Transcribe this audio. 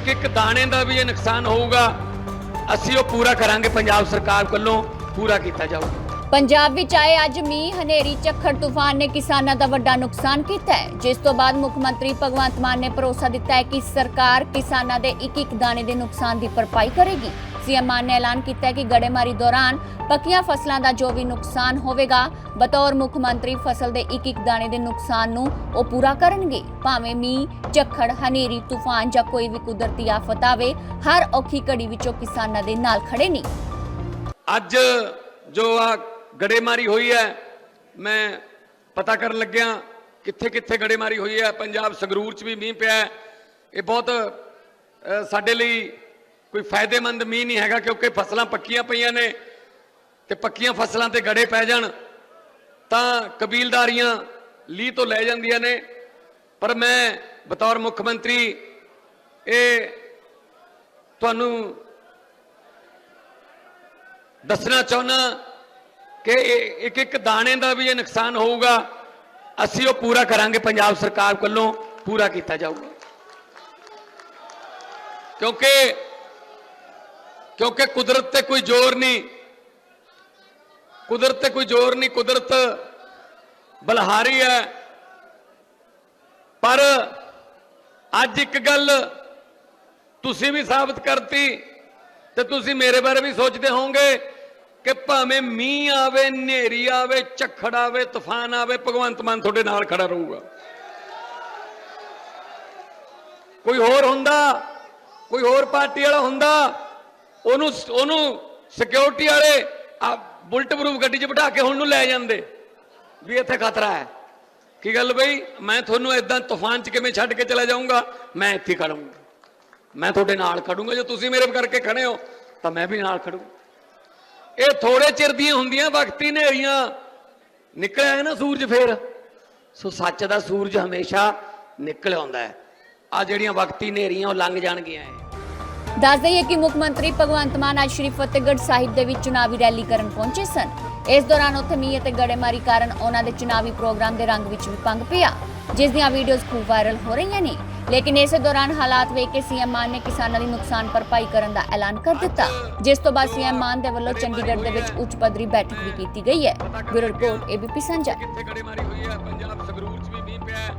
ਇੱਕ ਇੱਕ ਦਾਣੇ ਦਾ ਵੀ ਇਹ ਨੁਕਸਾਨ ਹੋਊਗਾ, ਅਸੀਂ ਉਹ ਪੂਰਾ ਕਰਾਂਗੇ, ਪੰਜਾਬ ਸਰਕਾਰ ਵੱਲੋਂ ਪੂਰਾ ਕੀਤਾ ਜਾਊਗਾ। ਪੰਜਾਬ ਵਿੱਚ ਆਏ ਅੱਜ ਮੀਂਹ, ਹਨੇਰੀ, ਝੱਖੜ, ਤੂਫਾਨ ਨੇ ਕਿਸਾਨਾਂ ਦਾ ਵੱਡਾ ਨੁਕਸਾਨ ਕੀਤਾ ਹੈ। ਜਿਸ ਤੋਂ ਬਾਅਦ ਮੁੱਖ ਮੰਤਰੀ ਭਗਵੰਤ ਮਾਨ ਨੇ ਭਰੋਸਾ ਦਿੱਤਾ ਹੈ ਕਿ ਸਰਕਾਰ ਕਿਸਾਨਾਂ ਦੇ ਇੱਕ ਇੱਕ ਦਾਣੇ ਦੇ ਨੁਕਸਾਨ ਦੀ ਭਰਪਾਈ ਕਰੇਗੀ। ਸੀਐਮ ਮਾਨ ਨੇ ਐਲਾਨ ਕੀਤਾ ਕਿ ਗੜੇਮਾਰੀ ਦੌਰਾਨ ਪੱਕੀਆਂ ਫਸਲਾਂ ਦਾ ਜੋ ਵੀ ਨੁਕਸਾਨ ਹੋਵੇਗਾ, ਬਤੌਰ ਮੁੱਖ ਮੰਤਰੀ ਫਸਲ ਦੇ ਇੱਕ ਇੱਕ ਦਾਣੇ ਦੇ ਨੁਕਸਾਨ ਨੂੰ ਉਹ ਪੂਰਾ ਕਰਨਗੇ। ਭਾਵੇਂ ਮੀਂਹ, ਝੱਖੜ, ਹਨੇਰੀ, ਤੂਫਾਨ ਜਾਂ ਕੋਈ ਵੀ ਕੁਦਰਤੀ ਆਫਤ ਆਵੇ, ਹਰ ਔਖੀ ਘੜੀ ਵਿੱਚੋਂ ਕਿਸਾਨਾਂ ਦੇ ਨਾਲ ਖੜੇ ਨੇ। ਅੱਜ ਜੋ ਆ ਗੜੇਮਾਰੀ ਹੋਈ ਹੈ, ਮੈਂ ਪਤਾ ਕਰਨ ਲੱਗਿਆ ਕਿੱਥੇ ਕਿੱਥੇ ਗੜੇਮਾਰੀ ਹੋਈ ਹੈ। ਪੰਜਾਬ ਸੰਗਰੂਰ 'ਚ ਵੀ ਮੀਂਹ ਪਿਆ ਇਹ ਬਹੁਤ ਸਾਡੇ ਲਈ ਕੋਈ ਫਾਇਦੇਮੰਦ ਮੀਂਹ ਨਹੀਂ ਹੈਗਾ ਕਿਉਂਕਿ ਫਸਲਾਂ ਪੱਕੀਆਂ ਪਈਆਂ ਨੇ ਤੇ ਪੱਕੀਆਂ ਫਸਲਾਂ ਤੇ ਗੜੇ ਪੈ ਜਾਣ, ਤਾਂ ਕਬੀਲਦਾਰੀਆਂ ਲੀ ਤੋਂ ਲੈ ਜਾਂਦੀਆਂ ਨੇ। ਪਰ ਮੈਂ ਬਤੌਰ ਮੁੱਖ ਮੰਤਰੀ, ਇਹ ਤੁਹਾਨੂੰ ਦੱਸਣਾ ਚਾਹੁੰਦਾ ਕਿ ਇੱਕ ਇੱਕ ਦਾਣੇ ਦਾ ਵੀ ਇਹ ਨੁਕਸਾਨ ਹੋਊਗਾ। ਅਸੀਂ ਉਹ ਪੂਰਾ ਕਰਾਂਗੇ, ਪੰਜਾਬ ਸਰਕਾਰ ਵੱਲੋਂ ਪੂਰਾ ਕੀਤਾ ਜਾਊਗਾ। ਕਿਉਂਕਿ ਕਿਉਂਕਿ ਕੁਦਰਤ ਤੇ ਕੋਈ ਜ਼ੋਰ ਨਹੀਂ। ਕੁਦਰਤ ਤੇ ਕੋਈ ਜ਼ੋਰ ਨਹੀਂ, ਕੁਦਰਤ ਬਲਹਾਰੀ ਹੈ। ਪਰ ਅੱਜ ਇੱਕ ਗੱਲ ਤੁਸੀਂ ਵੀ ਸਾਬਤ ਕਰਤੀ ਤੇ ਤੁਸੀਂ ਮੇਰੇ ਬਾਰੇ ਵੀ ਸੋਚਦੇ ਹੋਵੋਗੇ ਕਿ ਭਾਵੇਂ ਮੀਂਹ ਆਵੇ, ਹਨੇਰੀ ਆਵੇ, ਝੱਖੜ ਆਵੇ, ਤੂਫਾਨ ਆਵੇ, ਭਗਵੰਤ ਮਾਨ ਤੁਹਾਡੇ ਨਾਲ ਖੜਾ ਰਹੂਗਾ। ਕੋਈ ਹੋਰ ਹੁੰਦਾ? ਕੋਈ ਹੋਰ ਪਾਰਟੀ ਵਾਲਾ ਹੁੰਦਾ? ਉਹਨੂੰ ਉਹਨੂੰ ਸਿਕਿਉਰਿਟੀ ਵਾਲੇ ਆ ਬੁਲਟ ਪ੍ਰੂਫ ਗੱਡੀ 'ਚ ਬਿਠਾ ਕੇ ਹੁਣ ਨੂੰ ਲੈ ਜਾਂਦੇ ਵੀ ਇੱਥੇ ਖਤਰਾ ਹੈ। ਕੀ ਗੱਲ ਬਈ? ਮੈਂ ਤੁਹਾਨੂੰ ਇਦਾਂ ਤੂਫਾਨ 'ਚ ਕਿਵੇਂ ਛੱਡ ਕੇ ਚਲਾ ਜਾਊਂਗਾ? ਮੈਂ ਇੱਥੇ ਖੜੂੰਗਾ। ਮੈਂ ਤੁਹਾਡੇ ਨਾਲ ਖੜੂੰਗਾ। ਜੇ ਤੁਸੀਂ ਮੇਰੇ ਕਰਕੇ ਖੜੇ ਹੋ, ਤਾਂ ਮੈਂ ਵੀ ਨਾਲ ਖੜੂ। ਇਹ ਥੋੜੇ ਚਿਰ ਦੀਆਂ ਹੁੰਦੀਆਂ, ਵਕਤੀ ਨੇਰੀਆਂ ਨਿਕਲਿਆ ਹੈ ਨਾ ਸੂਰਜ ਫੇਰ। ਸੋ ਸੱਚ ਦਾ ਸੂਰਜ ਹਮੇਸ਼ਾ ਨਿਕਲ ਆਉਂਦਾ ਹੈ। ਆ ਜਿਹੜੀਆਂ ਵਕਤੀ ਨੇਰੀਆਂ ਉਹ ਲੰਘ ਜਾਣਗੀਆਂ ਇਹ। ਦੱਸ ਦਈਏ ਕਿ ਮੁੱਖ ਮੰਤਰੀ ਭਗਵੰਤ ਮਾਨ ਅੱਜ ਸ਼੍ਰੀ ਫਤਿਹਗੜ੍ਹ ਸਾਹਿਬ ਦੇ ਵਿੱਚ ਚੁਣਾਵੀ ਰੈਲੀ ਕਰਨ ਪਹੁੰਚੇ ਸਨ। ਇਸ ਦੌਰਾਨ ਉੱਥੇ ਮੀਂਹ ਅਤੇ ਗੜੇਮਾਰੀ ਕਾਰਨ ਉਹਨਾਂ ਦੇ ਚੁਣਾਵੀ ਪ੍ਰੋਗਰਾਮ ਦੇ ਰੰਗ ਵਿੱਚ ਵੀ ਪੰਗ ਪਿਆ, ਜਿਸ ਦੀਆਂ ਵੀਡੀਓਜ਼ ਖੂਬ ਵਾਇਰਲ ਹੋ ਰਹੀਆਂ ਨੇ। ਲੇਕਿਨ ਇਸੇ ਦੌਰਾਨ ਹਾਲਾਤ ਵੇਖ ਕੇ ਸੀਐਮ ਮਾਨ ਨੇ ਕਿਸਾਨਾਂ ਦੀ ਨੁਕਸਾਨ ਭਰਪਾਈ ਕਰਨ ਦਾ ਐਲਾਨ ਕਰ ਦਿੱਤਾ। ਜਿਸ ਤੋਂ ਬਾਅਦ ਸੀਐਮ ਮਾਨ ਦੇ ਵੱਲੋਂ ਚੰਡੀਗੜ੍ਹ ਦੇ ਵਿੱਚ ਉੱਚ ਪੱਧਰੀ ਬੈਠਕ ਵੀ ਕੀਤੀ ਗਈ ਹੈ। Bureau report, ABP Sanjha. ਕਿੱਥੇ ਗੜੇਮਾਰੀ ਹੋਈ ਹੈ? ਪੰਜਾਬ ਸੰਗਰੂਰ 'ਚ ਵੀ ਮੀਂਹ ਪਿਆ ਹੈ।